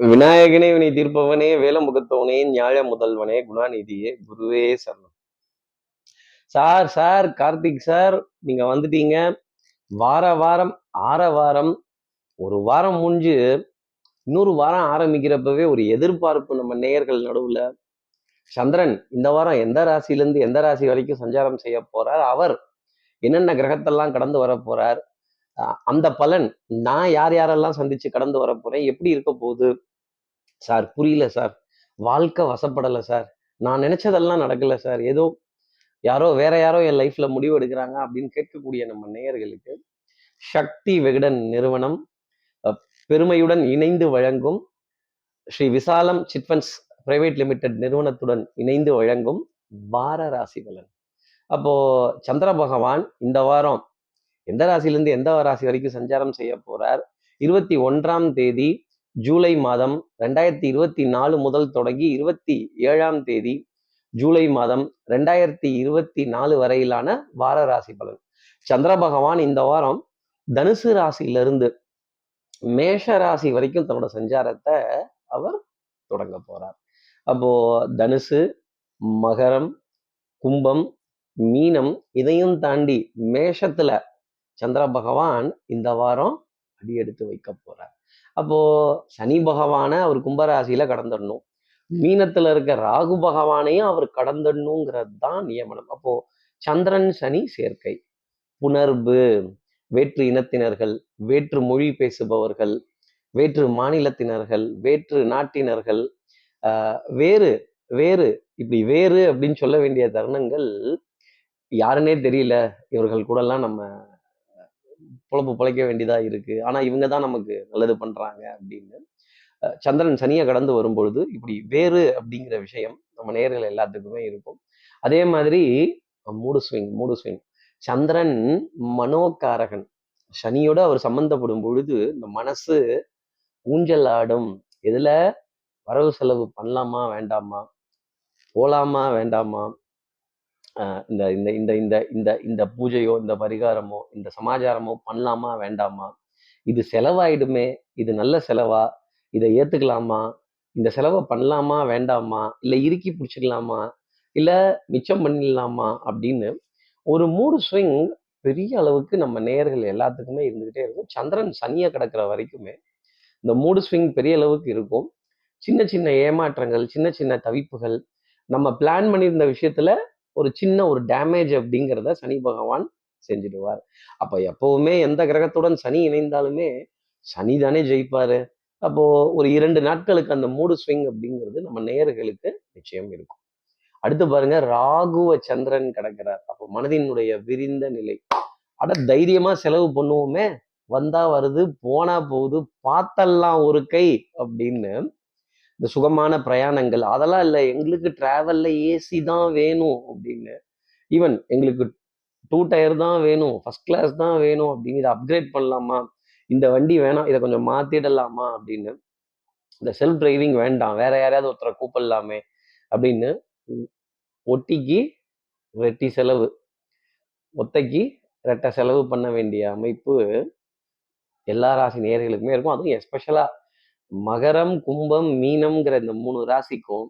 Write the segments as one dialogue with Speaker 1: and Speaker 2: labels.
Speaker 1: விநாயகனே வினை தீர்ப்பவனே வேலமுகத்தவனே ஞாழ முதல்வனே குணாநிதியே குருவே சரணம். சார் சார் கார்த்திக் சார் நீங்க வந்துட்டீங்க. வார வாரம் ஆற வாரம் ஒரு வாரம் முடிஞ்சு இன்னொரு வாரம் ஆரம்பிக்கிறப்பவே ஒரு எதிர்பார்ப்பு நம்ம நேயர்கள் நடுவுல. சந்திரன் இந்த வாரம் எந்த ராசியிலேருந்து எந்த ராசி வரைக்கும் சஞ்சாரம் செய்ய போறார்? அவர் என்னென்ன கிரகத்தெல்லாம் கடந்து வர போறார்? அந்த பலன் நான் யார் யாரெல்லாம் சந்திச்சு கடந்து வர போறேன்? எப்படி இருக்க போகுது? சார் புரியல சார். வாழ்க்கை வசப்படலை சார். நான் நினைச்சதெல்லாம் நடக்கல சார். ஏதோ யாரோ வேற யாரோ என் லைஃப்ல முடிவு எடுக்கிறாங்க அப்படின்னு கேட்கக்கூடிய நம்ம நேயர்களுக்கு சக்தி விகடன் நிறுவனம் பெருமையுடன் இணைந்து வழங்கும் ஸ்ரீ விசாலம் சிட்ஃபண்ட்ஸ் பிரைவேட் லிமிடெட் நிறுவனத்துடன் இணைந்து வழங்கும் வார ராசி பலன். அப்போ சந்திர பகவான் இந்த வாரம் எந்த ராசிலேருந்து எந்த ராசி வரைக்கும் சஞ்சாரம் செய்ய போறார்? இருபத்தி ஒன்றாம் தேதி ஜூலை மாதம் ரெண்டாயிரத்தி இருபத்தி நாலு முதல் தொடங்கி இருபத்தி ஏழாம் தேதி ஜூலை மாதம் ரெண்டாயிரத்தி இருபத்தி நாலு வரையிலான வார ராசி பலன். சந்திர பகவான் இந்த வாரம் தனுசு ராசியிலிருந்து மேஷ ராசி வரைக்கும் தன்னோட சஞ்சாரத்தை அவர் தொடங்க போறார். அப்போ தனுசு மகரம் கும்பம் மீனம் இதையும் தாண்டி மேஷத்துல சந்திர பகவான் இந்த வாரம் அடியெடுத்து வைக்க போறார். அப்போ சனி பகவானை அவர் கும்பராசியில கடந்துடணும் மீனத்துல இருக்க ராகு பகவானையும் அவர் கடந்துடணுங்கிறது தான் நியமனம். அப்போ சந்திரன் சனி சேர்க்கை. புணர்வு வேற்று இனத்தினர்கள் வேற்று மொழி பேசுபவர்கள் வேற்று மாநிலத்தினர்கள் வேற்று நாட்டினர்கள் வேறு வேறு இப்படி வேறு அப்படின்னு சொல்ல வேண்டிய தருணங்கள் யாருன்னே தெரியல. இவர்கள் கூடலாம் நம்ம பொழப்பு பிழைக்க வேண்டியதா இருக்கு. ஆனா இவங்க தான் நமக்கு நல்லது பண்றாங்க அப்படின்னு சந்திரன் சனியை கடந்து வரும்பொழுது இப்படி வேறு அப்படிங்கிற விஷயம் நம்ம நேர்கள் எல்லாத்துக்குமே இருக்கும். அதே மாதிரி மூடு ஸ்விங் மூடு ஸ்விங். சந்திரன் மனோகாரகன். சனியோட அவர் சம்பந்தப்படும் பொழுது இந்த மனசு ஊஞ்சல் ஆடும். இதில் வரவு செலவு பண்ணலாமா வேண்டாமா? போலாமா வேண்டாமா? இந்த இந்த இந்த இந்த இந்த இந்த பூஜையோ இந்த பரிகாரமோ இந்த சமாச்சாரமோ பண்ணலாமா வேண்டாமா? இது செலவாயிடுமே இது நல்ல செலவா? இதை ஏத்துக்கலாமா? இந்த செலவை பண்ணலாமா வேண்டாமா? இல்லை இறுக்கி பிடிச்சிக்கலாமா இல்லை மிச்சம் பண்ணிடலாமா? அப்படின்னு ஒரு மூடு ஸ்விங் பெரிய அளவுக்கு நம்ம நேர்கள் எல்லாத்துக்குமே இருந்துகிட்டே இருக்கும். சந்திரன் சனியை கிடக்கிற வரைக்குமே இந்த மூடு ஸ்விங் பெரிய அளவுக்கு இருக்கும். சின்ன சின்ன ஏமாற்றங்கள் சின்ன சின்ன தவிப்புகள் நம்ம பிளான் பண்ணியிருந்த விஷயத்துல ஒரு சின்ன ஒரு டேமேஜ் அப்படிங்கிறத சனி பகவான் செஞ்சிடுவார். அப்ப எப்பவுமே எந்த கிரகத்துடன் சனி இணைந்தாலுமே சனி தானே ஜெயிப்பாரு. அப்போ ஒரு இரண்டு நாட்களுக்கு அந்த மூடு ஸ்விங் அப்படிங்கிறது நம்ம நேயர்களுக்கு நிச்சயம் இருக்கும். அடுத்து பாருங்க ராகுவ சந்திரன் கிடக்கிறார். அப்போ மனதினுடைய விரிந்த நிலை. அட தைரியமா செலவு பண்ணுவோமே. வந்தா வருது போனா போகுது பார்த்தெல்லாம் ஒரு கை அப்படின்னு இந்த சுகமான பிரயாணங்கள் அதெல்லாம் இல்லை. எங்களுக்கு ட்ராவலில் ஏசி தான் வேணும் அப்படின்னு. ஈவன் எங்களுக்கு டூ டயர் தான் வேணும் ஃபர்ஸ்ட் கிளாஸ் தான் வேணும் அப்படின்னு இதை அப்கிரேட் பண்ணலாமா? இந்த வண்டி வேணாம் இதை கொஞ்சம் மாற்றிடலாமா அப்படின்னு. இந்த செல்ஃப் டிரைவிங் வேண்டாம் வேற யாரையாவது ஒருத்தரை கூப்பிடலாமே அப்படின்னு ஒட்டிக்கு ரெட்டி செலவு. ஒத்தைக்கு ரெட்டை செலவு பண்ண வேண்டிய அமைப்பு எல்லா ராசி நேர்களுக்குமே இருக்கும். அதுவும் எஸ்பெஷலாக மகரம் கும்பம் மீனம்ங்கிற இந்த மூணு ராசிக்கும்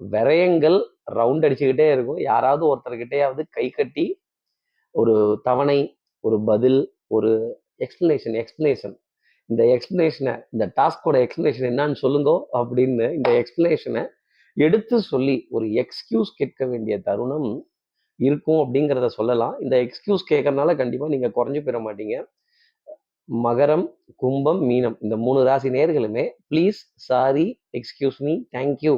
Speaker 1: விரயங்கள் ரவுண்ட் அடிச்சுக்கிட்டே இருக்கும். யாராவது ஒருத்தர்கிட்டயாவது கை கட்டி ஒரு தவணை ஒரு பதில் ஒரு எக்ஸ்பிளனேஷன் எக்ஸ்பிளனேஷன் இந்த எக்ஸ்பிளனேஷனை இந்த டாஸ்கோட எக்ஸ்பிளனேஷன் என்னன்னு சொல்லுங்கோ அப்படின்னு இந்த எக்ஸ்பிளனேஷனை எடுத்து சொல்லி ஒரு எக்ஸ்கியூஸ் கேட்க வேண்டிய தருணம் இருக்கும் அப்படிங்கிறத சொல்லலாம். இந்த எக்ஸ்கியூஸ் கேட்கறதுனால கண்டிப்பாக நீங்கள் குறைஞ்சு பெற மாட்டீங்க. மகரம் கும்பம் மீனம். இந்த மூணு ராசி நேர்களுமே please sorry excuse me thank you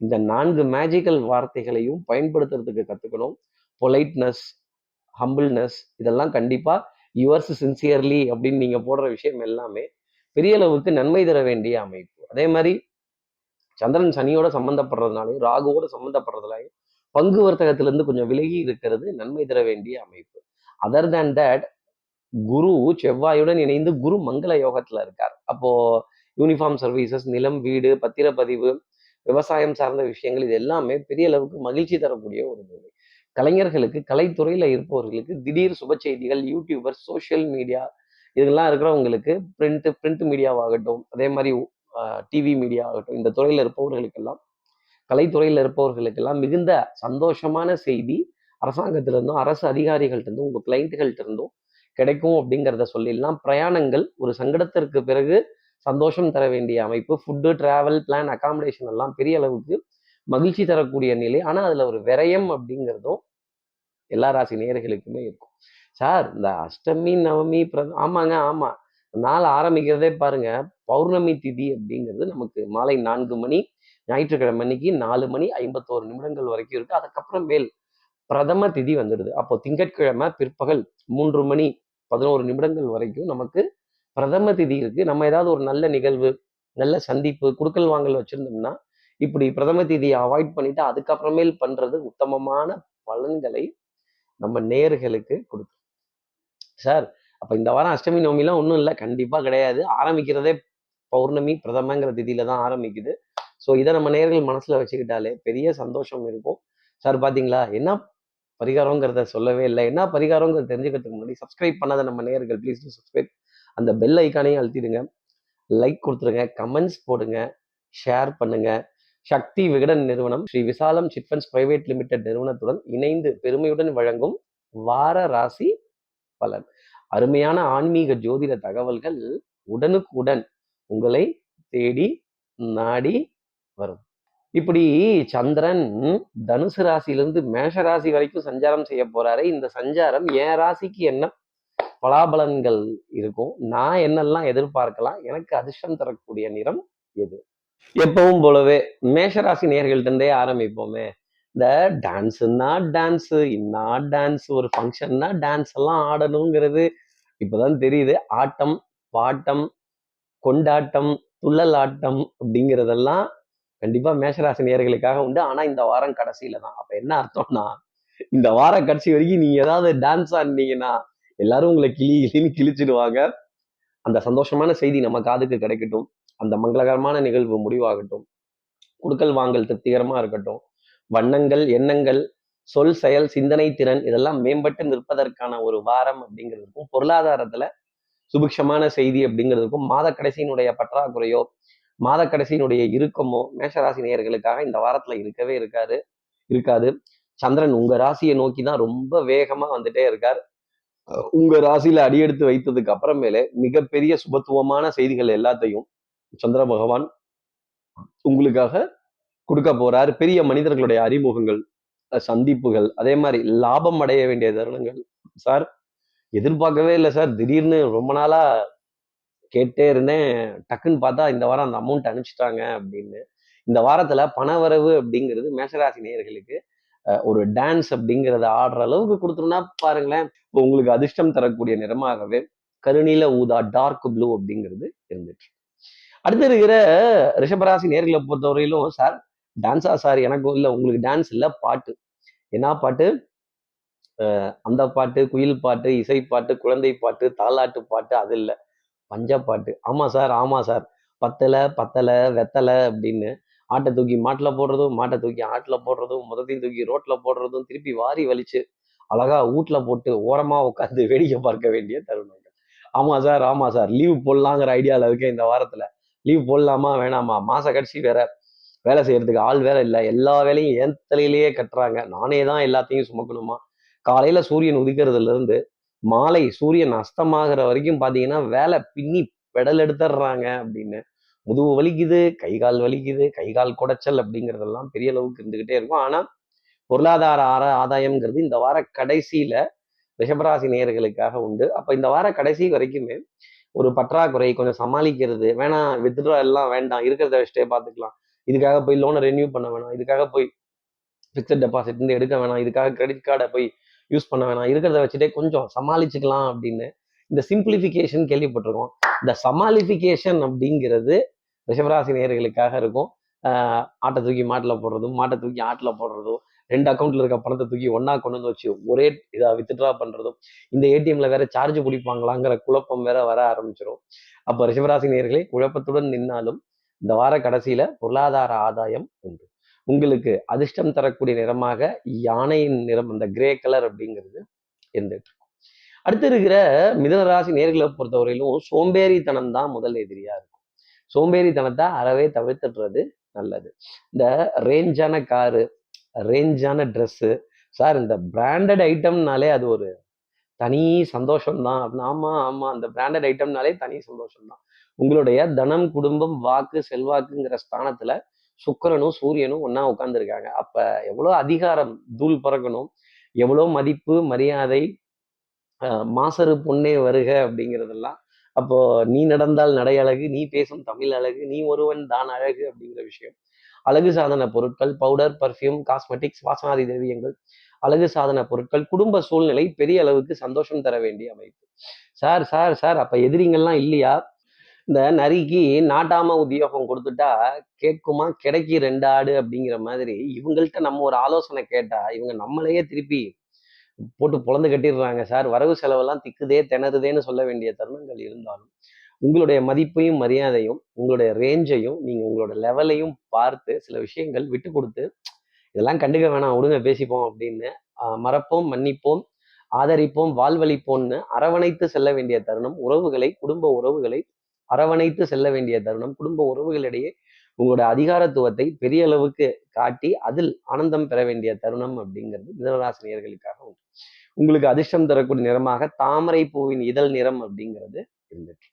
Speaker 1: இந்த நான்கு மேஜிக்கல் வார்த்தைகளையும் பயன்படுத்துறதுக்கு கற்றுக்கணும் பொலைட்னஸ் ஹம்பிள்னஸ் இதெல்லாம் கண்டிப்பாக யுவர்ஸ் சின்சியர்லி அப்படின்னு நீங்கள் போடுற விஷயம் எல்லாமே பெரிய அளவுக்கு நன்மை தர வேண்டிய அமைப்பு. அதே மாதிரி சந்திரன் சனியோட சம்மந்தப்படுறதுனாலையும் ராகுவோட சம்மந்தப்படுறதுனாலையும் பங்கு வர்த்தகத்திலேருந்து கொஞ்சம் விலகி இருக்கிறது நன்மை தர வேண்டிய அமைப்பு. அதர் தேன் தட் குரு செவ்வாயுடன் இணைந்து குரு மங்கள யோகத்துல இருக்கார். அப்போ யூனிஃபார்ம் சர்வீசஸ் நிலம் வீடு பத்திரப்பதிவு விவசாயம் சார்ந்த விஷயங்கள் இது எல்லாமே பெரிய அளவுக்கு மகிழ்ச்சி தரக்கூடிய ஒரு நிலை கலைஞர்களுக்கு கலைத்துறையில இருப்பவர்களுக்கு திடீர் சுப செய்திகள் யூடியூபர் சோஷியல் மீடியா இதெல்லாம் இருக்கிறவங்களுக்கு பிரிண்ட் பிரிண்ட் மீடியாவாகட்டும் அதே மாதிரி டிவி மீடியா ஆகட்டும் இந்த துறையில் இருப்பவர்களுக்கெல்லாம் கலைத்துறையில் இருப்பவர்களுக்கெல்லாம் மிகுந்த சந்தோஷமான செய்தி. அரசாங்கத்திலிருந்தும் அரசு அதிகாரிகள்ட்ட இருந்தும் உங்க கிளைண்ட்டுகள்ட்ட இருந்தும் கிடைக்கும் அப்படிங்கிறத சொல்லிடலாம். பிரயாணங்கள் ஒரு சங்கடத்திற்கு பிறகு சந்தோஷம் தர வேண்டிய அமைப்பு ஃபுட்டு டிராவல் பிளான் அகாமடேஷன் எல்லாம் பெரிய அளவுக்கு மகிழ்ச்சி தரக்கூடிய நிலை. ஆனால் அதில் ஒரு விரயம் அப்படிங்கிறதும் எல்லா ராசி நேர்களுக்குமே இருக்கும். சார் இந்த அஷ்டமி நவமி பிர- ஆமாங்க ஆமாம் நாள் ஆரம்பிக்கிறதே பாருங்க. பௌர்ணமி திதி அப்படிங்கிறது நமக்கு மாலை நான்கு மணி ஞாயிற்றுக்கிழமை அன்னைக்கு நாலு மணி ஐம்பத்தோரு நிமிடங்கள் வரைக்கும் இருக்கு. அதுக்கப்புறம் மேல் பிரதம திதி வந்துடுது. அப்போ திங்கட்கிழமை பிற்பகல் மூன்று மணி பதினோரு நிமிடங்கள் வரைக்கும் நமக்கு பிரதம திதி இருக்கு. நம்ம ஏதாவது ஒரு நல்ல நிகழ்வு நல்ல சந்திப்பு குடுக்கல் வாங்கல் வச்சிருந்தோம்னா இப்படி பிரதம திதியை அவாய்ட் பண்ணிட்டு அதுக்கப்புறமேல் பண்றது உத்தமமான பலன்களை நம்ம நேர்களுக்கு கொடுக்கும். சார் அப்ப இந்த வாரம் அஷ்டமி நோமிலாம் ஒன்றும் இல்லை. கண்டிப்பா கிடையாது. ஆரம்பிக்கிறதே பௌர்ணமி பிரதமங்கிற திதியில தான் ஆரம்பிக்குது. ஸோ இதை நம்ம நேர்கள் மனசுல வச்சுக்கிட்டாலே பெரிய சந்தோஷம் இருக்கும். சார் பாத்தீங்களா? என்ன பரிகாரங்கிறத சொல்லவே இல்லை. என்ன பரிகாரங்கிறத தெரிஞ்சுக்கிறதுக்கு முன்னாடி சப்ஸ்கிரைப் பண்ணாத நம்ம நேர்கள் ப்ளீஸ் சப்ஸ்கிரைப் அந்த பெல் ஐக்கானையும் அழுத்திடுங்க. லைக் கொடுத்துருங்க. கமெண்ட்ஸ் போடுங்க. ஷேர் பண்ணுங்க. சக்தி விகடன் நிறுவனம் ஸ்ரீ விசாலம் சிட்ஃபண்ட்ஸ் பிரைவேட் லிமிடெட் நிறுவனத்துடன் இணைந்து பெருமையுடன் வழங்கும் வார ராசி பலன். அருமையான ஆன்மீக ஜோதிட தகவல்கள் உடனுக்குடன் உங்களை தேடி நாடி வரும். இப்படி சந்திரன் தனுசு ராசியிலிருந்து மேஷ ராசி வரைக்கும் சஞ்சாரம் செய்ய போறாரு. இந்த சஞ்சாரம் என் ராசிக்கு என்ன பலாபலன்கள் இருக்கும்? நான் என்னெல்லாம் எதிர்பார்க்கலாம்? எனக்கு அதிர்ஷ்டம் தரக்கூடிய நிறம் எது? எப்பவும் போலவே மேஷராசி நேர்கள்ட்டே ஆரம்பிப்போமே. இந்த டான்ஸுன்னா டான்ஸு இன்னா டான்ஸ் ஒரு ஃபங்க்ஷன்னா டான்ஸ் எல்லாம் ஆடணுங்கிறது இப்போதான் தெரியுது. ஆட்டம் பாட்டம் கொண்டாட்டம் துள்ளல் ஆட்டம் அப்படிங்கிறதெல்லாம் கண்டிப்பா மேஷராசி நேர்களுக்காக உண்டு. ஆனா இந்த வாரம் கடைசியில தான். அப்ப என்ன அர்த்தம்னா இந்த வார கடைசி வரைக்கும் நீங்க ஏதாவது டான்ஸ் ஆடினீங்கன்னா எல்லாரும் உங்களை கிளி கிளின்னு கிழிச்சிடுவாங்க. அந்த சந்தோஷமான செய்தி நம்ம காதுக்கு கிடைக்கட்டும். அந்த மங்களகரமான நிகழ்வு முடிவாகட்டும். குடுக்கல் வாங்கல் திருப்திகரமா இருக்கட்டும். வண்ணங்கள் எண்ணங்கள் சொல் செயல் சிந்தனை திறன் இதெல்லாம் மேம்பட்டு நிற்பதற்கான ஒரு வாரம் அப்படிங்கிறதுக்கும் பொருளாதாரத்துல சுபிக்ஷமான செய்தி அப்படிங்கிறதுக்கும் மாத கடைசியினுடைய பற்றாக்குறையோ மாத கடைசியினுடைய இறுக்கமோ மேஷராசி நேயர்களுக்காக இந்த வாரத்துல இருக்கவே இருக்காரு இருக்காது. சந்திரன் உங்க ராசியை நோக்கி தான் ரொம்ப வேகமா வந்துட்டே இருக்கார். உங்க ராசியில அடியெடுத்து வைத்ததுக்கு அப்புறமேலே மிகப்பெரிய சுபத்துவமான செய்திகள் எல்லாத்தையும் சந்திர பகவான் உங்களுக்காக கொடுக்க போறாரு. பெரிய மனிதர்களுடைய அறிமுகங்கள் அஹ் சந்திப்புகள் அதே மாதிரி லாபம் அடைய வேண்டிய தருணங்கள் சார். எதிர்பார்க்கவே இல்லை சார். திடீர்னு ரொம்ப நாளா கேட்டே இருந்தேன். டக்குன்னு பார்த்தா இந்த வாரம் அந்த அமௌண்ட் அனுப்பிச்சிட்டாங்க அப்படின்னு. இந்த வாரத்துல பணவரவு அப்படிங்கிறது மேஷராசி நேயர்களுக்கு ஒரு டான்ஸ் அப்படிங்கிறத ஆடுற அளவுக்கு கொடுத்துருன்னா பாருங்களேன் உங்களுக்கு அதிர்ஷ்டம் தரக்கூடிய நிறமாகவே கருநீல ஊதா டார்க் ப்ளூ அப்படிங்கிறது இருந்துட்டு அடுத்து இருக்கிற ரிஷபராசி நேர்களை பொறுத்தவரையிலும் சார் டான்ஸா சார் எனக்கும் இல்லை உங்களுக்கு டான்ஸ் இல்லை பாட்டு. என்ன பாட்டு? அந்த பாட்டு குயில் பாட்டு இசை பாட்டு குழந்தை பாட்டு தாலாட்டு பாட்டு அது இல்லை. பஞ்சப்பாட்டு ஆமாம் சார் ஆமாம் சார். பத்தலை பத்தலை வெத்தலை அப்படின்னு ஆட்டை தூக்கி மாட்டில் போடுறதும் மாட்டை தூக்கி ஆட்டில் போடுறதும் முதத்தையும் தூக்கி ரோட்டில் போடுறதும் திருப்பி வாரி வலிச்சு அழகா வீட்ல போட்டு ஓரமா உட்காந்து வேடிக்கை பார்க்க வேண்டிய தருணங்கள். ஆமா சார் ஆமா சார். லீவ் போடலாங்கிற ஐடியால இருக்கேன் இந்த வாரத்துல. லீவ் போடலாமா வேணாமா? மாச கடைசி வேற. வேலை செய்யறதுக்கு ஆள் வேற இல்லை. எல்லா வேலையும் என் தலையிலேயே கட்டுறாங்க. நானே தான் எல்லாத்தையும் சுமக்கணுமா? காலையில சூரியன் உதிக்கிறதுல இருந்து மாலை சூரியன் அஸ்தமாகிற வரைக்கும் பார்த்தீங்கன்னா வேலை பின்னி பெடல் எடுத்துடுறாங்க அப்படின்னு. முதுகு வலிக்குது கை கால் வலிக்குது கை கால் குடைச்சல் அப்படிங்கிறதெல்லாம் பெரிய அளவுக்கு இருந்துக்கிட்டே இருக்கும். ஆனால் பொருளாதார ஆர ஆதாயம்ங்கிறது இந்த வார கடைசியில ரிஷபராசி நேயர்களுக்காக உண்டு. அப்போ இந்த வார கடைசி வரைக்குமே ஒரு பற்றாக்குறை கொஞ்சம் சமாளிக்கிறது வேணாம் வித்ட்ரா எல்லாம் வேண்டாம் இருக்கிறத வச்சுட்டே பார்த்துக்கலாம் இதுக்காக போய் லோனை ரெனியூ பண்ண வேணாம் இதுக்காக போய் ஃபிக்ஸட் டெபாசிட் இருந்து எடுக்க வேணாம் இதுக்காக கிரெடிட் கார்டை போய் யூஸ் பண்ண வேணாம். இருக்கிறத வச்சுட்டே கொஞ்சம் சமாளிச்சுக்கலாம் அப்படின்னு இந்த சிம்பிளிஃபிகேஷன் கேள்விப்பட்டிருக்கோம். இந்த சமாளிஃபிகேஷன் அப்படிங்கிறது ரிஷபராசி நேயர்களுக்காக இருக்கும். ஆட்டை தூக்கி மாட்டில் போடுறதும் மாட்டை தூக்கி ஆட்டில் போடுறதும் ரெண்டு அக்கௌண்ட்ல இருக்க பணத்தை தூக்கி ஒன்னா கொண்டு வந்து வச்சு ஒரே இதாக வித்ட்ரா பண்றதும் இந்த ஏடிஎம்ல வேற சார்ஜ் பிடிப்பாங்களாங்கிற குழப்பம் வேற வர ஆரம்பிச்சிடும் அப்ப ரிஷபராசி நேயர்களே குழப்பத்துடன் நின்னாலும் இந்த வார கடைசியில பொருளாதார ஆதாயம் உண்டு. உங்களுக்கு அதிர்ஷ்டம் தரக்கூடிய நிறமாக யானையின் நிறம் அந்த கிரே கலர் அப்படிங்கிறது இருந்துட்டு இருக்கும். அடுத்து இருக்கிற மிதனராசி நேர்களை பொறுத்தவரையிலும் சோம்பேறித்தனம் தான் முதல் எதிரியா இருக்கும். சோம்பேறித்தனத்தை அறவே தவிர்த்துடுறது நல்லது. இந்த ரேஞ்சான காரு ரேஞ்சான ட்ரெஸ்ஸு சார் இந்த பிராண்டட் ஐட்டம்னாலே அது ஒரு தனி சந்தோஷம் தான் ஆமா ஆமா அந்த பிராண்டட் ஐட்டம்னாலே தனி சந்தோஷம் தான் உங்களுடைய தனம் குடும்பம் வாக்கு செல்வாக்குங்கிற ஸ்தானத்துல சுக்கரனும் சூரியனும் ஒன்னா உட்காந்துருக்காங்க அப்ப எவ்வளோ அதிகாரம் தூள் பறக்கணும்? எவ்வளோ மதிப்பு மரியாதை மாசரு பொண்ணே வருக அப்படிங்கிறதெல்லாம் அப்போ நீ நடந்தால் நடை அழகு நீ பேசும் தமிழ் அழகு நீ ஒருவன் தான் அழகு அப்படிங்கிற விஷயம். அழகு சாதன பொருட்கள் பவுடர் பர்ஃப்யூம் காஸ்மெட்டிக்ஸ் வாசனாதி திரவியங்கள் அழகு சாதன பொருட்கள் குடும்ப சூழ்நிலை பெரிய அளவுக்கு சந்தோஷம் தர வேண்டிய அமைப்பு. சார் சார் சார் அப்ப எதிரிங்கள்லாம் இல்லையா? இந்த நரிக்கு நாட்டாம உத்தியோகம் கொடுத்துட்டா கேட்குமா? கிடைக்கி ரெண்டு ஆடு அப்படிங்கிற மாதிரி இவங்கள்ட்ட நம்ம ஒரு ஆலோசனை கேட்டா இவங்க நம்மளையே திருப்பி போட்டு பொழந்து கட்டிடுறாங்க சார். வரவு செலவெல்லாம் திக்குதே திணறுதேன்னு சொல்ல வேண்டிய தருணங்கள் இருந்தாலும் உங்களுடைய மதிப்பையும் மரியாதையும் உங்களுடைய ரேஞ்சையும் நீங்க உங்களோட லெவலையும் பார்த்து சில விஷயங்கள் விட்டு கொடுத்து இதெல்லாம் கண்டுக்க வேணாம் விடுங்க பேசிப்போம் அப்படின்னு மறப்போம் மன்னிப்போம் ஆதரிப்போம் வாழ்வழிப்போம்னு அரவணைத்து செல்ல வேண்டிய தருணம் உறவுகளை குடும்ப உறவுகளை அரவணைத்து செல்ல வேண்டிய தருணம். குடும்ப உறவுகளிடையே உங்களோட அதிகாரத்துவத்தை பெரிய அளவுக்கு காட்டி அதில் ஆனந்தம் பெற வேண்டிய தருணம் அப்படிங்கிறது மிதனராசினியர்களுக்காக உண்டு. உங்களுக்கு அதிர்ஷ்டம் தரக்கூடிய நிறமாக தாமரை பூவின் இதழ் நிறம் அப்படிங்கிறது இருந்துச்சு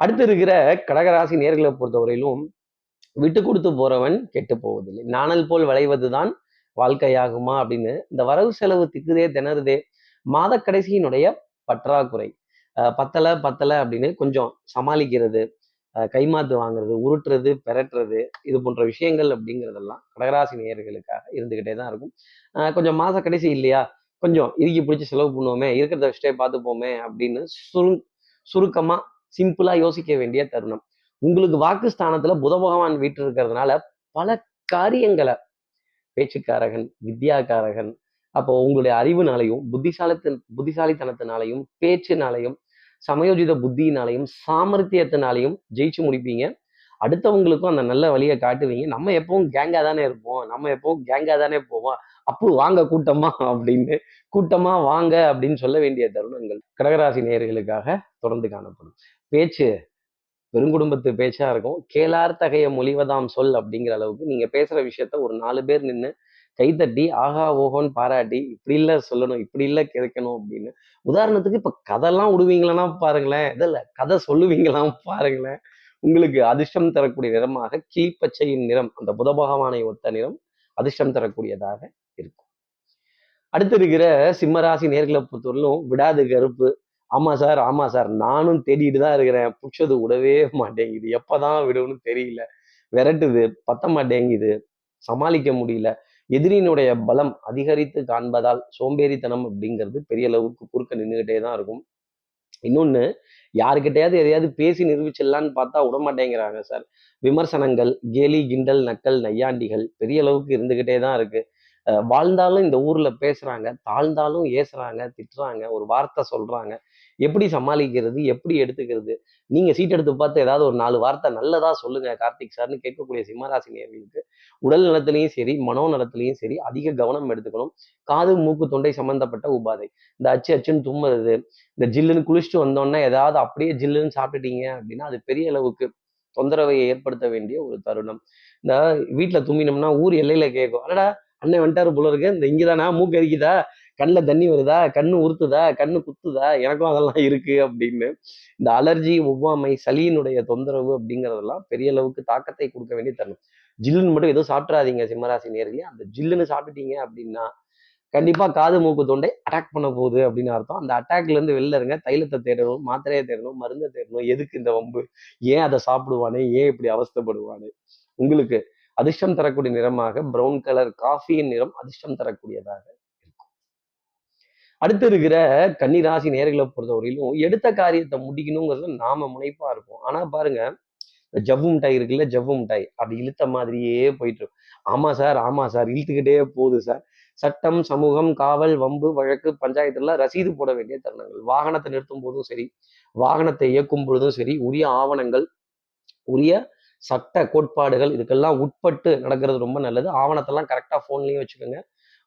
Speaker 1: அடுத்து இருக்கிற கடகராசி நேர்களை பொறுத்தவரையிலும் விட்டு கொடுத்து போறவன் கெட்டு போவதில்லை. நாணல் போல் விளைவதுதான் வாழ்க்கையாகுமா அப்படின்னு இந்த வரவு செலவு திக்குதே திணறுதே மாத கடைசியினுடைய பற்றாக்குறை. பத்தலை பத்தலை அப்படின்னு கொஞ்சம் சமாளிக்கிறது கைமாத்து வாங்குறது உருட்டுறது பெரட்டுறது இது போன்ற விஷயங்கள் அப்படிங்கிறதெல்லாம் கடகராசி நேயர்களுக்காக இருந்துகிட்டே தான் இருக்கும். கொஞ்சம் மாத கடைசி இல்லையா? கொஞ்சம் இறுக்கி பிடிச்சி செலவு பண்ணுவோமே இருக்கிறத வச்சுட்டே பார்த்துப்போமே அப்படின்னு சுரு சுருக்கமா சிம்பிளா யோசிக்க வேண்டிய தருணம். உங்களுக்கு வாக்குஸ்தானத்துல புத பகவான் வீட்டு இருக்கிறதுனால பல காரியங்களை பேச்சுக்காரகன் வித்யாக்காரகன் அப்போ உங்களுடைய அறிவுனாலையும் புத்திசாலித்தன் புத்திசாலித்தனத்தினாலையும் பேச்சுனாலையும் சமயோஜித புத்தியினாலையும் சாமர்த்தியத்தினாலையும் ஜெயிச்சு முடிப்பீங்க. அடுத்தவங்களுக்கும் அந்த நல்ல வழியை காட்டுவீங்க. நம்ம எப்பவும் கேங்கா தானே இருப்போம். நம்ம எப்பவும் கேங்கா தானே போவோம். அப்போ வாங்க கூட்டமா அப்படின்னு கூட்டமா வாங்க அப்படின்னு சொல்ல வேண்டிய தருணங்கள் கடகராசி நேர்களுக்காக தொடர்ந்து காணப்படும். பேச்சு பெருங்குடும்பத்து பேச்சா இருக்கும். கேளார் தகைய மொழிவதாம் சொல் அப்படிங்கிற அளவுக்கு நீங்க பேசுற விஷயத்த ஒரு நாலு பேர் நின்று கைத்தட்டி ஆஹா ஓஹோன்னு பாராட்டி இப்படி இல்லை சொல்லணும் இப்படி இல்லை கிடைக்கணும் அப்படின்னு. உதாரணத்துக்கு இப்ப கதைலாம் விடுவீங்களான்னா பாருங்களேன் இதில் கதை சொல்லுவீங்களாம் பாருங்களேன். உங்களுக்கு அதிர்ஷ்டம் தரக்கூடிய நிறமாக கிளிப்பச்சையின் நிறம் அந்த புத பகவானை ஒத்த நிறம் அதிர்ஷ்டம் தரக்கூடியதாக இருக்கும். அடுத்து இருக்கிற சிம்மராசி நேர்களை பொறுத்தவரையிலும் விடாது கருப்பு. ஆமா சார் ஆமா சார் நானும் தேடிட்டு தான் இருக்கிறேன். பிடிச்சது விடவே மாட்டேங்குது. எப்பதான் விடுன்னு தெரியல. விரட்டுது பத்த மாட்டேங்குது. சமாளிக்க முடியல. எதிரியினுடைய பலம் அதிகரித்து காண்பதால் சோம்பேறித்தனம் அப்படிங்கிறது பெரிய அளவுக்கு குறுக்க நின்றுகிட்டே தான் இருக்கும். இன்னொன்று யாருக்கிட்டையாவது எதையாவது பேசி நிரூபிச்சிடலான்னு பார்த்தா விடமாட்டேங்கிறாங்க சார். விமர்சனங்கள் கேலி கிண்டல் நக்கல் நையாண்டிகள் பெரிய அளவுக்கு இருந்துக்கிட்டே தான் இருக்கு. வாழ்ந்தாலும் இந்த ஊர்ல பேசுறாங்க தாழ்ந்தாலும் ஏசுறாங்க திட்டுறாங்க ஒரு வார்த்தை சொல்றாங்க. எப்படி சமாளிக்கிறது எப்படி எடுத்துக்கிறது? நீங்க சீட் எடுத்து பார்த்து ஏதாவது ஒரு நாலு வார்த்தை நல்லதா சொல்லுங்க கார்த்திக் சார்னு கேட்கக்கூடிய சிம்மராசி நேர்களுக்கு உடல் நலத்திலையும் சரி மனோ நலத்திலையும் சரி அதிக கவனம் எடுத்துக்கணும். காது மூக்கு தொண்டை சம்பந்தப்பட்ட உபாதை. இந்த அச்சு அச்சுன்னு தும்முறது இந்த ஜில்லுன்னு குளிச்சுட்டு வந்தோன்னா ஏதாவது அப்படியே ஜில்லுன்னு சாப்பிட்டுட்டீங்க அப்படின்னா அது பெரிய அளவுக்கு தொந்தரவை ஏற்படுத்த வேண்டிய ஒரு தருணம். இந்த வீட்டுல தும்பினோம்னா ஊர் எல்லையில கேட்கும் அடடா! அண்ணன் வந்துட்டாரு போல இருக்கு. இந்த இங்கதானா? மூக்கு அரிக்குதா கண்ணில் தண்ணி வருதா? கண்ணு உறுத்துதா? கண்ணு குத்துதா? எனக்கும் அதெல்லாம் இருக்கு அப்படின்னு. இந்த அலர்ஜி ஒவ்வாமை சளியினுடைய தொந்தரவு அப்படிங்கிறதெல்லாம் பெரிய அளவுக்கு தாக்கத்தை கொடுக்க வேண்டிய தருணம். ஜில்லுன்னு மட்டும் எதுவும் சாப்பிட்றாதீங்க சிம்மராசி நேர்களே. அந்த ஜில்லுன்னு சாப்பிட்டீங்க அப்படின்னா கண்டிப்பா காது மூக்கு தொண்டை அட்டாக் பண்ண போகுது அப்படின்னு அர்த்தம். அந்த அட்டாக்ல இருந்து வெளில இருங்க. தைலத்தை தேடணும் மாத்திரையை தேடணும் மருந்தை தேடணும். எதுக்கு இந்த வம்பு? ஏன் அதை சாப்பிடுவானே? ஏன் இப்படி அவஸ்தப்படுவானே? உங்களுக்கு அதிர்ஷ்டம் தரக்கூடிய நிறமாக பிரவுன் கலர் காஃபியின் நிறம் அதிர்ஷ்டம் தரக்கூடியதாக அடுத்து இருக்கிற கன்னிராசி நேர்களை பொறுத்தவரையிலும் எடுத்த காரியத்தை முடிக்கணுங்கிறது நாம முனைப்பா இருக்கும் ஆனா பாருங்க ஜவ்வு மிட்டாய் இருக்குல்ல ஜவ்வு மிட்டாய் அப்படி இழுத்த மாதிரியே போயிட்டு ஆமா சார் ஆமா சார் இழுத்துக்கிட்டே போகுது சார். சட்டம் சமூகம் காவல் வம்பு வழக்கு பஞ்சாயத்துல ரசீது போட வேண்டிய தருணங்கள். வாகனத்தை நிறுத்தும் போதும் சரி வாகனத்தை இயக்கும் பொழுதும் சரி உரிய ஆவணங்கள் உரிய சட்ட கோட்பாடுகள் இதுக்கெல்லாம் உட்பட்டு நடக்கிறது ரொம்ப நல்லது. ஆவணத்தெல்லாம் கரெக்டாக ஃபோன்லேயும் வச்சுக்கோங்க.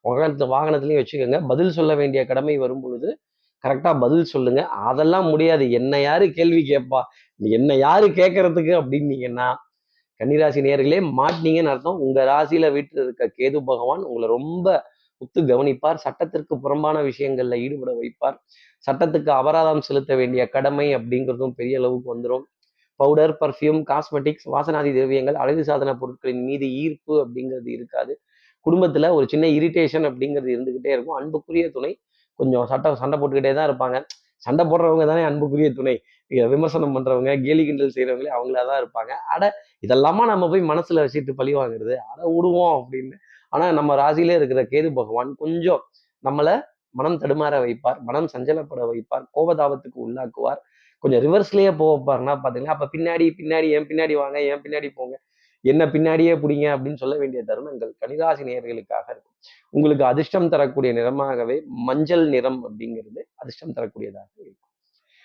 Speaker 1: வாகனத்தை வாகனத்துலையும் வச்சுக்கோங்க. பதில் சொல்ல வேண்டிய கடமை வரும் பொழுது கரெக்டாக பதில் சொல்லுங்க. அதெல்லாம் முடியாது. என்ன யாரு கேள்வி கேட்பா என்ன யாரு கேட்கறதுக்கு அப்படின்னீங்கன்னா கன்னிராசி நேர்களே மாட்டினீங்கன்னு அர்த்தம். உங்க ராசியில வீட்டில் இருக்க கேது பகவான் உங்களை ரொம்ப உத்து கவனிப்பார். சட்டத்திற்கு புறம்பான விஷயங்கள்ல ஈடுபட வைப்பார். சட்டத்துக்கு அபராதம் செலுத்த வேண்டிய கடமை அப்படிங்கிறதும் பெரிய அளவுக்கு வந்துடும் பவுடர் பர்ஃப்யூம் காஸ்மெட்டிக்ஸ் வாசனாதி திரவியங்கள் அழகு சாதன பொருட்களின் மீது ஈர்ப்பு அப்படிங்கிறது இருக்காது. குடும்பத்துல ஒரு சின்ன இரிட்டேஷன் அப்படிங்கிறது இருந்துகிட்டே இருக்கும். அன்புக்குரிய துணை. கொஞ்சம் சட்டை சண்டை போட்டுக்கிட்டே தான் இருப்பாங்க. சண்டை போடுறவங்க தானே அன்புக்குரிய துணை. விமர்சனம் பண்றவங்க கேலி கிண்டல் செய்யறவங்களே அவங்களா தான் இருப்பாங்க. அட இதெல்லாமா நம்ம போய் மனசுல வச்சுட்டு பழி வாங்குறது? அட விடுவோம் அப்படின்னு. ஆனா நம்ம ராசியிலே இருக்கிற கேது பகவான் கொஞ்சம் நம்மளை மனம் தடுமாற வைப்பார். மனம் சஞ்சலப்பட வைப்பார். கோபதாபத்துக்கு உள்ளாக்குவார். கொஞ்சம் ரிவர்ஸ்லயே போவார்னா பாத்தீங்கன்னா அப்ப பின்னாடி பின்னாடி என் பின்னாடி வாங்க என் பின்னாடி போங்க. என்ன பின்னாடியே பிடிங்க அப்படின்னு சொல்ல வேண்டிய தருணங்கள் கனிராசி நேர்களுக்காக இருக்கும். உங்களுக்கு அதிர்ஷ்டம் தரக்கூடிய நிறமாகவே மஞ்சள் நிறம் அப்படிங்கிறது அதிர்ஷ்டம் தரக்கூடியதாக இருக்கும்.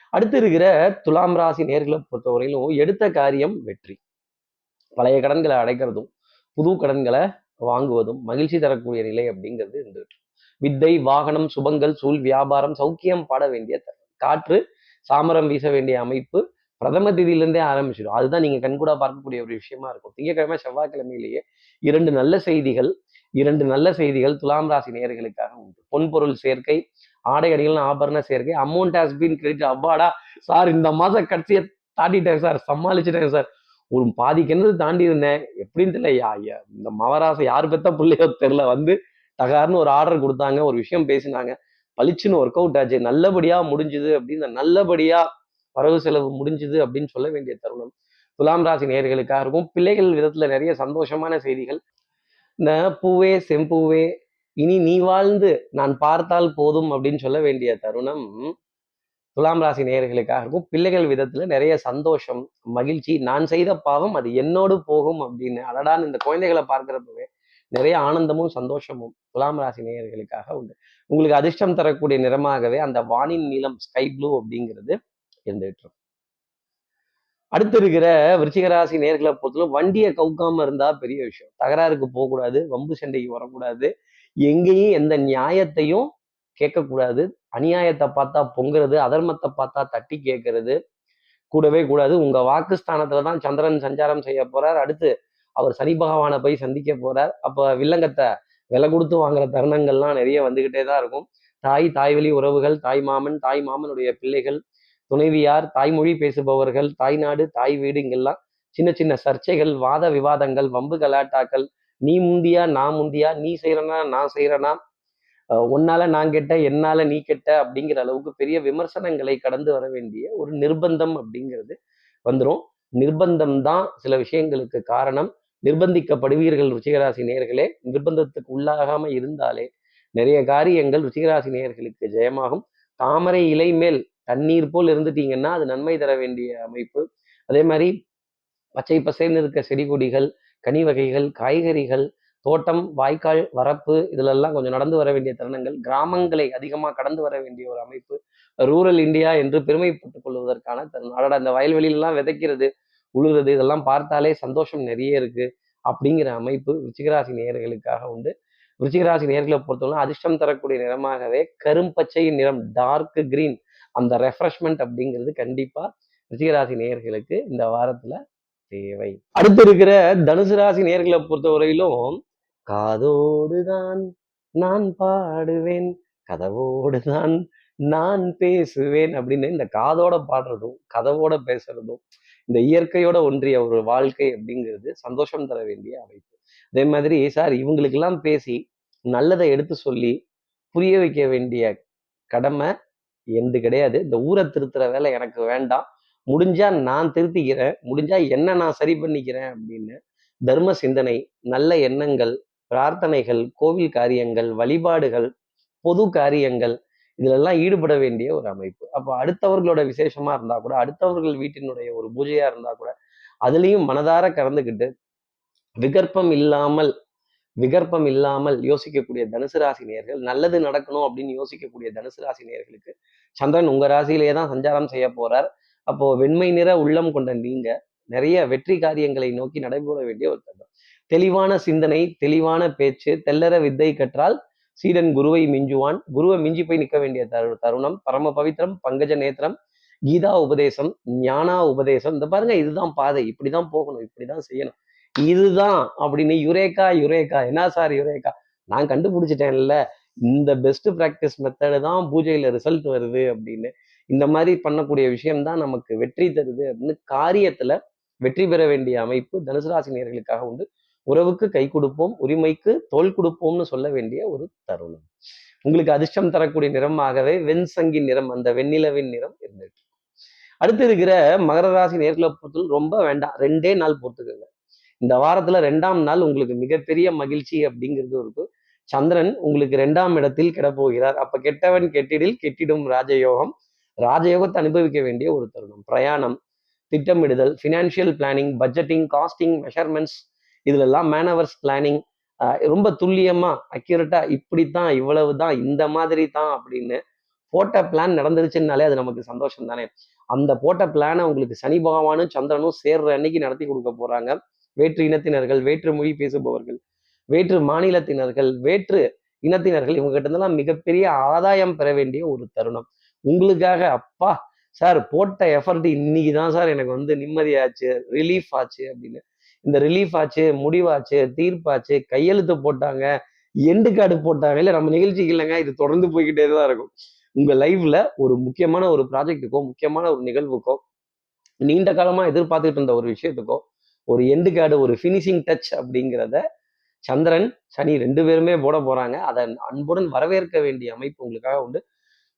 Speaker 1: அடுத்து இருக்கிற துலாம் ராசி நேர்களை பொறுத்தவரையிலும் எடுத்த காரியம் வெற்றி. பழைய கடன்களை அடைக்கிறதும் புது கடன்களை வாங்குவதும் மகிழ்ச்சி தரக்கூடிய நிலை அப்படிங்கிறது இருந்துட்டு வித்தை வாகனம் சுபங்கள் சூழ் வியாபாரம் சௌக்கியம் பாட வேண்டிய தருணம். காற்று சாமரம் வீச வேண்டிய அமைப்பு பிரதம தேதியிலிருந்தே ஆரம்பிச்சிடும். அதுதான் நீங்கள் கண்கூடா பார்க்கக்கூடிய ஒரு விஷயமா இருக்கும். திங்கக்கிழமை செவ்வாய்க்கிழமையிலேயே இரண்டு நல்ல செய்திகள் இரண்டு நல்ல செய்திகள் துலாம் ராசி நேர்களுக்காக உண்டு. பொன்பொருள் சேர்க்கை ஆடை அடிகள் ஆபரண சேர்க்கை அமௌண்ட் ஹாஸ் பீன் கிரெடிட் அப்பாடா சார் இந்த மாதம் கட்சியை தாண்டிட்டேன் சார் சமாளிச்சிட்டேன் சார். ஒரு பாதி கிணறு தாண்டி இருந்தேன் எப்படின்னு தெரியல யா இந்த மவராசை யார் பெத்த பிள்ளையோ தெரில வந்து தகார்னு ஒரு ஆர்டர் கொடுத்தாங்க ஒரு விஷயம் பேசினாங்க. பளிச்சுன்னு ஒர்க் அவுட் ஆச்சு. நல்லபடியா முடிஞ்சுது அப்படின்னு நல்லபடியா வரவு செலவு முடிஞ்சுது அப்படின்னு சொல்ல வேண்டிய தருணம். துலாம் ராசி நேர்களுக்காக இருக்கும். பிள்ளைகள் விதத்துல நிறைய சந்தோஷமான செய்திகள். இந்த பூவே செம்பூவே இனி நீ வாழ்ந்து நான் பார்த்தால் போதும் அப்படின்னு சொல்ல வேண்டிய தருணம். துலாம் ராசி நேயர்களுக்காக இருக்கும். பிள்ளைகள் விதத்துல நிறைய சந்தோஷம் மகிழ்ச்சி. நான் செய்த பாவம் அது என்னோடு போகும் அப்படின்னு. அடடான் இந்த குழந்தைகளை பார்க்கிறப்பவே நிறைய ஆனந்தமும் சந்தோஷமும் துலாம் ராசி நேயர்களுக்காக உண்டு. உங்களுக்கு அதிர்ஷ்டம் தரக்கூடிய நிறமாகவே அந்த வானின் நீளம் ஸ்கை ப்ளூ அப்படிங்கிறது இருந்துட்டு அடுத்து இருக்கிற விருச்சிகராசி நேர்களை பொறுத்தவரை வண்டியை கவுக்காம இருந்தா பெரிய விஷயம். தகராறுக்கு போகக்கூடாது வம்பு சண்டைக்கு வரக்கூடாது எங்கேயும் எந்த நியாயத்தையும் கேட்கக்கூடாது. அநியாயத்தை பார்த்தா பொங்குறது அதர்மத்தை பார்த்தா தட்டி கேட்கறது கூடவே கூடாது. உங்க வாக்குஸ்தானத்துல தான் சந்திரன் சஞ்சாரம் செய்ய போறார். அடுத்து அவர் சனி பகவானை போய் சந்திக்க போறார். அப்ப வில்லங்கத்தை விலை கொடுத்து வாங்குற தருணங்கள்லாம் நிறைய வந்துகிட்டே தான் இருக்கும். தாய் தாய்வழி உறவுகள் தாய் மாமன் தாய் மாமனுடைய பிள்ளைகள் துணைவியார் தாய்மொழி பேசுபவர்கள் தாய்நாடு தாய் வீடு இங்கெல்லாம் சின்ன சின்ன சர்ச்சைகள் வாத விவாதங்கள் வம்பு கலாட்டாக்கள் நீ முந்தியா நான் முந்தியா நீ செய்யறனா நான் செய்யறனா உன்னால நான் கெட்ட என்னால நீ கெட்ட அப்படிங்கிற அளவுக்கு பெரிய விமர்சனங்களை கடந்து வர வேண்டிய ஒரு நிர்பந்தம் அப்படிங்கிறது வந்துடும் நிர்பந்தம் தான் சில விஷயங்களுக்கு காரணம். நிர்பந்திக்கப்படுவீர்கள் ருச்சிகராசி நேர்களே நிர்பந்தத்துக்கு உள்ளாகாம இருந்தாலே நிறைய காரியங்கள் ருச்சிகராசி நேயர்களுக்கு ஜெயமாகும். தாமரை இலை மேல் தண்ணீர் போல் இருந்துட்டீங்கன்னா அது நன்மை தர வேண்டிய அமைப்பு. அதே மாதிரி பச்சை பசேர்ந்து இருக்க செடி கொடிகள் கனி வகைகள் காய்கறிகள் தோட்டம் வாய்க்கால் வரப்பு இதிலெல்லாம் கொஞ்சம் நடந்து வர வேண்டிய தருணங்கள் கிராமங்களை அதிகமாக கடந்து வர வேண்டிய ஒரு அமைப்பு ரூரல் இந்தியா என்று பெருமைப்பட்டுக் கொள்வதற்கான தருணம். அதோட அந்த வயல்வெளியிலலாம் விதைக்கிறது உழுகிறது இதெல்லாம் பார்த்தாலே சந்தோஷம் நிறைய இருக்கு அப்படிங்கிற அமைப்பு ருச்சிகராசி நேயர்களுக்காக உண்டு. விருச்சிகராசி நேர்களை பொறுத்தவரை அதிர்ஷ்டம் தரக்கூடிய நிறமாகவே கரும்பச்சையின் நிறம் டார்க் கிரீன் அந்த ரெஃப்ரெஷ்மெண்ட் அப்படிங்கிறது கண்டிப்பா ருச்சிகராசி நேயர்களுக்கு இந்த வாரத்துல தேவை. அடுத்து இருக்கிற தனுசு ராசி நேர்களை பொறுத்தவரையிலும் காதோடுதான் நான் பாடுவேன் கதவோடுதான் நான் பேசுவேன் அப்படின்னு இந்த காதோட பாடுறதும் கதவோட பேசுறதும் இந்த இயற்கையோட ஒன்றிய ஒரு வாழ்க்கை அப்படிங்கிறது சந்தோஷம் தர வேண்டிய அமைப்பு. அதே மாதிரி சார் இவங்களுக்கெல்லாம் பேசி நல்லதை எடுத்து சொல்லி புரிய வைக்க வேண்டிய கடமை எந்த கிடையாது. இந்த ஊரை திருத்துற வேலை எனக்கு வேண்டாம். முடிஞ்சா நான் திருத்திக்கிறேன். முடிஞ்சா என்ன நான் சரி பண்ணிக்கிறேன் அப்படின்னு தர்ம சிந்தனை நல்ல எண்ணங்கள் பிரார்த்தனைகள் கோவில் காரியங்கள் வழிபாடுகள் பொது காரியங்கள் இதிலெல்லாம் ஈடுபட வேண்டிய ஒரு அமைப்பு. அப்போ அடுத்தவர்களோட விசேஷமா இருந்தா கூட அடுத்தவர்கள் வீட்டினுடைய ஒரு பூஜையா இருந்தா கூட அதுலேயும் மனதார கறந்துக்கிட்டு விகற்பம் இல்லாமல் விகற்பம் இல்லாமல் யோசிக்கக்கூடிய தனுசு ராசி நேர்கள் நல்லது நடக்கணும் அப்படின்னு யோசிக்கக்கூடிய தனுசு ராசி நேர்களுக்கு சந்திரன் உங்க ராசியிலேயே தான் சஞ்சாரம் செய்ய போறார். அப்போ வெண்மை நிற உள்ளம் கொண்ட நீங்க நிறைய வெற்றி காரியங்களை நோக்கி நடைபெற வேண்டிய ஒரு தருணம். தெளிவான சிந்தனை தெளிவான பேச்சு தெல்லற வித்தை கற்றால் சீடன் குருவை மிஞ்சுவான். குருவை மிஞ்சி போய் நிற்க வேண்டிய தரு தருணம். பரம பவித்திரம் பங்கஜ நேத்திரம் கீதா உபதேசம் ஞானா உபதேசம். இந்த பாருங்க இதுதான் பாதை. இப்படிதான் போகணும் இப்படிதான் செய்யணும். இதுதான் அப்படின்னு யுரேக்கா யுரேக்கா என்ன சார் யுரேக்கா நான் கண்டுபிடிச்சிட்டேன்ல. இந்த பெஸ்ட் ப்ராக்டிஸ் மெத்தடு தான் பூஜையில ரிசல்ட் வருது அப்படின்னு. இந்த மாதிரி பண்ணக்கூடிய விஷயம்தான் நமக்கு வெற்றி தருது அப்படின்னு காரியத்துல வெற்றி பெற வேண்டிய அமைப்பு தனுசு ராசி நேர்களுக்காக உண்டு. உறவுக்கு கை கொடுப்போம் உரிமைக்கு தோல் கொடுப்போம்னு சொல்ல வேண்டிய ஒரு தருணம். உங்களுக்கு அதிர்ஷ்டம் தரக்கூடிய நிறமாகவே வெண்சங்கி நிறம் அந்த வெண்ணிலவின் நிறம் இருந்துட்டு அடுத்து இருக்கிற மகர ராசி நேர்களை பொறுத்தவரை ரொம்ப வேண்டாம். ரெண்டே நாள் பொறுத்துக்கோங்க. இந்த வாரத்துல ரெண்டாம் நாள் உங்களுக்கு மிகப்பெரிய மகிழ்ச்சி அப்படிங்கிறது இருக்கும். சந்திரன் உங்களுக்கு ரெண்டாம் இடத்தில் கிடப்போகிறார். அப்ப கெட்டவன் கெட்டிடில் கெட்டிடும் ராஜயோகம். ராஜயோகத்தை அனுபவிக்க வேண்டிய ஒரு தருணம். பிரயாணம் திட்டமிடுதல் financial planning budgeting costing measurements இதுல எல்லாம் மேனவர்ஸ் பிளானிங் ரொம்ப துல்லியமா அக்யூரேட்டா இப்படித்தான் இவ்வளவு தான் இந்த மாதிரி தான் அப்படின்னு போட்ட பிளான் நடந்துருச்சுன்னாலே அது நமக்கு சந்தோஷம் தானே அந்த போட்ட பிளானை உங்களுக்கு சனி பகவானும் சந்திரனும் சேர்ற அன்னைக்கு நடத்தி கொடுக்க போறாங்க. வேற்று இனத்தினர்கள் வேற்று மொழி பேசுபவர்கள் வேற்று மாநிலத்தினர்கள் வேற்று இனத்தினர்கள் இவங்க இருந்தெல்லாம் மிகப்பெரிய ஆதாயம் பெற வேண்டிய ஒரு தருணம். உங்களுக்காக அப்பா சார் போட்ட எஃபர்ட் இன்னைக்கு தான் சார் எனக்கு வந்து நிம்மதியாச்சு ரிலீஃப் ஆச்சு அப்படின்னு. இந்த ரிலீஃப் ஆச்சு முடிவாச்சு தீர்ப்பாச்சு கையெழுத்து போட்டாங்க எண்டு கார்டு போட்டாங்க. இல்லை நம்ம நிகழ்ச்சிக்கு இல்லைங்க இது தொடர்ந்து போய்கிட்டே தான் இருக்கும். உங்கள் லைஃப்ல ஒரு முக்கியமான ஒரு ப்ராஜெக்ட்டுக்கோ முக்கியமான ஒரு நிகழ்வுக்கோ நீண்ட காலமாக எதிர்பார்த்துக்கிட்டு இருந்த ஒரு விஷயத்துக்கோ ஒரு எண்டு கார்டு ஒரு ஃபினிஷிங் டச் அப்படிங்கிறத சந்திரன் சனி ரெண்டு பேருமே போட போறாங்க. அதை அன்புடன் வரவேற்க வேண்டிய அமைப்பு உங்களுக்காக உண்டு.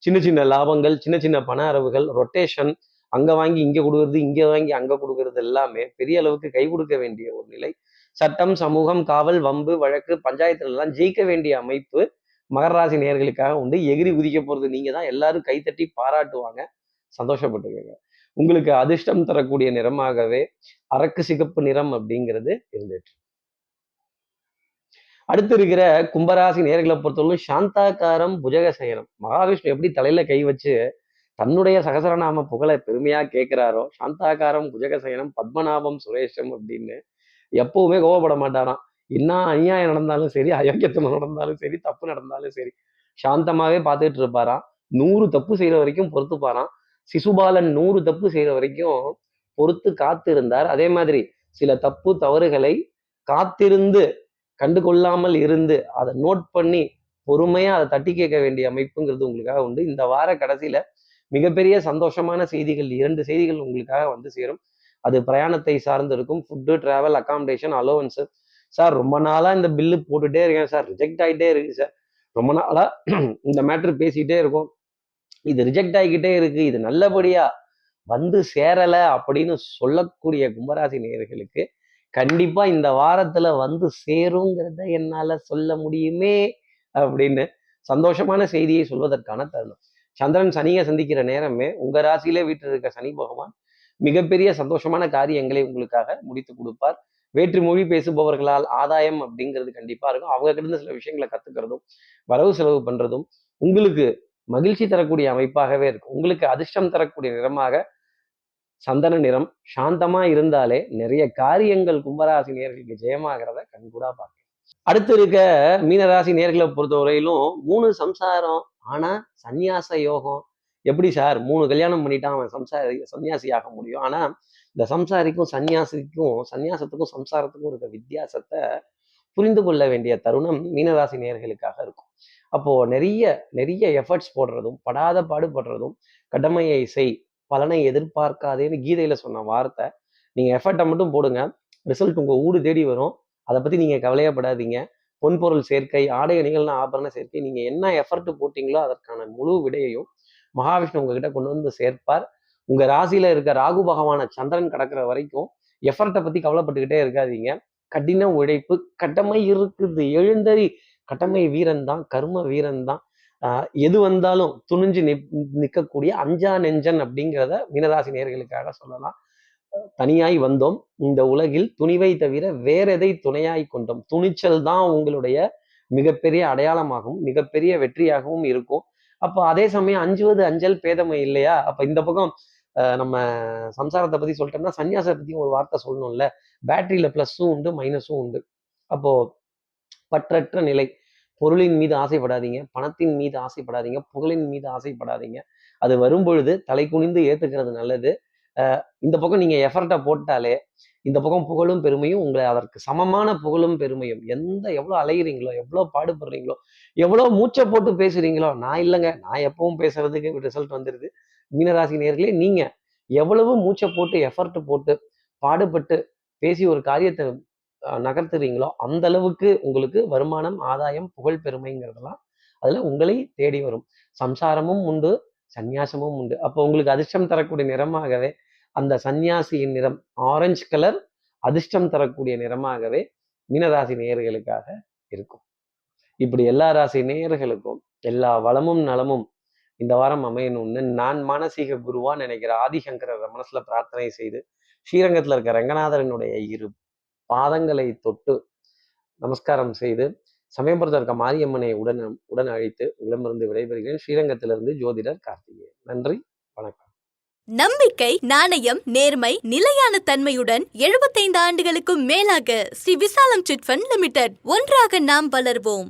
Speaker 1: சின்ன சின்ன லாபங்கள் சின்ன சின்ன பண அரவுகள் ரொட்டேஷன் அங்க வாங்கி இங்க கொடுக்கறது இங்க வாங்கி அங்க கொடுக்கறது எல்லாமே பெரிய அளவுக்கு கை கொடுக்க வேண்டிய ஒரு நிலை. சட்டம் சமூகம் காவல் வம்பு வழக்கு பஞ்சாயத்துல எல்லாம் ஜெயிக்க வேண்டிய அமைப்பு மகர ராசி நேர்களுக்காக உண்டு. எகிரி குதிக்க போறது நீங்க தான் எல்லாரும் கைத்தட்டி பாராட்டுவாங்க. சந்தோஷப்பட்டுக்கோங்க. உங்களுக்கு அதிர்ஷ்டம் தரக்கூடிய நிறமாகவே அரக்கு சிகப்பு நிறம் அப்படிங்கிறது இருந்துட்டு அடுத்து இருக்கிற கும்பராசி நேர்களை பொறுத்தவரைக்கும் சாந்தாக்காரம் புஜக சயனம் மகாவிஷ்ணு எப்படி தலையில கை வச்சு தன்னுடைய சகசரநாம புகழை பெருமையா கேட்கிறாரோ சாந்தாக்காரம் புஜகசயனம் பத்மநாபம் சுரேஷம் அப்படின்னு எப்பவுமே கோவப்பட மாட்டாராம். என்ன அநியாயம் நடந்தாலும் சரி அயோக்கியத்தனம் நடந்தாலும் சரி தப்பு நடந்தாலும் சரி சாந்தமாவே பார்த்துட்டு இருப்பாராம். நூறு தப்பு செய்யற வரைக்கும் பொறுத்துப்பாராம். சிசுபாலன் நூறு தப்பு செய்கிற வரைக்கும் பொறுத்து காத்து இருந்தார் அதே மாதிரி சில தப்பு தவறுகளை காத்திருந்து கண்டு கொள்ளாமல் இருந்து அதை நோட் பண்ணி பொறுமையா அதை தட்டி கேட்க வேண்டிய அமைப்புங்கிறது உங்களுக்காக உண்டு. இந்த வார கடைசியில மிகப்பெரிய சந்தோஷமான செய்திகள் இரண்டு செய்திகள் உங்களுக்காக வந்து சேரும். அது பிரயாணத்தை சார்ந்து இருக்கும். Food travel accommodation allowance sir ரொம்ப நாளா இந்த பில்லு போட்டுட்டே இருக்கேன் சார். ரிஜெக்ட் ஆகிட்டே இருக்கு சார். ரொம்ப நாளா இந்த மேட்ரு பேசிக்கிட்டே இருக்கும். இது ரிஜெக்ட் ஆகிக்கிட்டே இருக்கு இது நல்லபடியா வந்து சேரலை அப்படின்னு சொல்லக்கூடிய கும்பராசி நேயர்களுக்கு கண்டிப்பா இந்த வாரத்துல வந்து சேருங்கிறத என்னால சொல்ல முடியுமே அப்படின்னு சந்தோஷமான செய்தியை சொல்வதற்கான தருணம். சந்திரன் சனியை சந்திக்கிற நேரமே உங்க ராசியிலே வீட்டில் இருக்க சனி பகவான் மிகப்பெரிய சந்தோஷமான காரியங்களை உங்களுக்காக முடித்து கொடுப்பார். வேற்று மொழி பேசுபவர்களால் ஆதாயம் அப்படிங்கிறது கண்டிப்பா இருக்கும். அவங்க கிட்ட சில விஷயங்களை கத்துக்கிறதும் வரவு செலவு பண்றதும் உங்களுக்கு மகிழ்ச்சி தரக்கூடிய அமைப்பாகவே இருக்கும். உங்களுக்கு அதிர்ஷ்டம் தரக்கூடிய நிறமாக சந்தன நிறம் சாந்தமா இருந்தாலே நிறைய காரியங்கள் கும்பராசி நேர்களுக்கு ஜெயமாகிறத கண்கூடா பார்க்கலாம். அடுத்து இருக்க மீனராசி நேர்களை பொறுத்தவரையிலும் மூணு சம்சாரம் ஆனா சந்நியாச யோகம். எப்படி சார்? மூணு கல்யாணம் பண்ணிட்டான் அவன் சம்சாரி சன்னியாசி ஆக முடியும். ஆனா இந்த சம்சாரிக்கும் சன்னியாசிக்கும் சன்னியாசத்துக்கும் சம்சாரத்துக்கும் இருக்க வித்தியாசத்தை புரிந்து கொள்ள வேண்டிய தருணம் மீனராசி நேர்களுக்காக இருக்கும். அப்போ நிறைய நிறைய எஃபர்ட்ஸ் போடுறதும் படாத பாடுபடுறதும் கடமையை செய் பலனை எதிர்பார்க்காதேன்னு கீதையில சொன்ன வார்த்தை. நீங்க எஃபர்ட்டை மட்டும் போடுங்க. ரிசல்ட் உங்க ஊடு தேடி வரும். அதை பத்தி நீங்க கவலையப்படாதீங்க பொன்பொருள் சேர்க்கை ஆடை அணிகள்னா ஆபரண சேர்க்கை நீங்க என்ன எஃபர்ட் போட்டீங்களோ அதற்கான முழு விடையையும் மகாவிஷ்ணு உங்ககிட்ட கொண்டு வந்து சேர்ப்பார். உங்க ராசியில இருக்க ராகு பகவான சந்திரன் கடக்கிற வரைக்கும் எஃபர்ட்டை பத்தி கவலைப்பட்டுக்கிட்டே இருக்காதீங்க. கடின உழைப்பு கடமை இருக்குது. எழுந்தறி கடமை வீரன் தான் கர்ம வீரன் தான். எது வந்தாலும் துணிஞ்சு நி நிற்கக்கூடிய அஞ்சா நெஞ்சன் அப்படிங்கிறத மீனராசி நேர்களுக்காக சொல்லலாம். தனியாய் வந்தோம். இந்த உலகில் துணிவை தவிர வேற எதை துணையாய் கொண்டோம். துணிச்சல் தான் உங்களுடைய மிகப்பெரிய அடையாளமாகவும் மிகப்பெரிய வெற்றியாகவும் இருக்கும். அப்போ அதே சமயம் அஞ்சுவது அஞ்சல் பேதமை இல்லையா? அப்ப இந்த பக்கம் நம்ம சம்சாரத்தை பத்தி சொல்லிட்டோம்னா சன்னியாசத்தை பத்தி ஒரு வார்த்தை சொல்லணும்ல. பேட்டரியில பிளஸும் உண்டு மைனஸும் உண்டு. அப்போ பற்றற்ற நிலை. பொருளின் மீது ஆசைப்படாதீங்க. பணத்தின் மீது ஆசைப்படாதீங்க. புகழின் மீது ஆசைப்படாதீங்க. அது வரும்பொழுது தலை குனிந்து ஏத்துக்கிறது நல்லது. இந்த பக்கம் நீங்க எஃபர்ட்டை போட்டாலே இந்த பக்கம் புகழும் பெருமையும் உங்களை அதற்கு சமமான புகழும் பெருமையும் எந்த எவ்வளோ அலைகிறீங்களோ எவ்வளோ பாடுபடுறீங்களோ எவ்வளோ மூச்சை போட்டு பேசுறீங்களோ நான் இல்லைங்க. நான் எப்பவும் பேசுறதுக்கு ரிசல்ட் வந்துருது. மீனராசி நேர்களே நீங்க எவ்வளவு மூச்சை போட்டு எஃபர்ட் போட்டு பாடுபட்டு பேசி ஒரு காரியத்தை நகர்த்துறீங்களோ அந்த அளவுக்கு உங்களுக்கு வருமானம் ஆதாயம் புகழ் பெருமைங்கிறதெல்லாம் அதுல உங்களை தேடி வரும். சம்சாரமும் உண்டு சந்நியாசமும் உண்டு. அப்போ உங்களுக்கு அதிர்ஷ்டம் தரக்கூடிய நிறமாகவே அந்த சந்நியாசியின் நிறம் ஆரஞ்சு கலர் அதிர்ஷ்டம் தரக்கூடிய நிறமாகவே மீனராசி நேயர்களுக்காக இருக்கும். இப்படி எல்லா ராசி நேயர்களுக்கும் எல்லா வளமும் நலமும் இந்த வாரம் அமையணும்னு நான் மானசீக குருவா நினைக்கிற ஆதிசங்கரர் மனசுல பிரார்த்தனை செய்து ஸ்ரீரங்கத்துல இருக்க ரங்கநாதரனுடைய இரு பாதங்களை தொட்டு நமஸ்காரம் செய்து சமயபுரத்தில் இருக்க மாரியம்மனை உடன் உடன் அழைத்து உடம்பிருந்து விடைபெறுகிறேன். ஸ்ரீரங்கத்திலிருந்து ஜோதிடர் கார்த்திகேயன். நன்றி வணக்கம்.
Speaker 2: நம்பிக்கை நாணயம் நேர்மை நிலையான தன்மையுடன் 75 ஆண்டுகளுக்கும் மேலாக ஸ்ரீ விசாலம் சிட்ஃபண்ட் லிமிடெட் ஒன்றாக நாம் வளர்வோம்.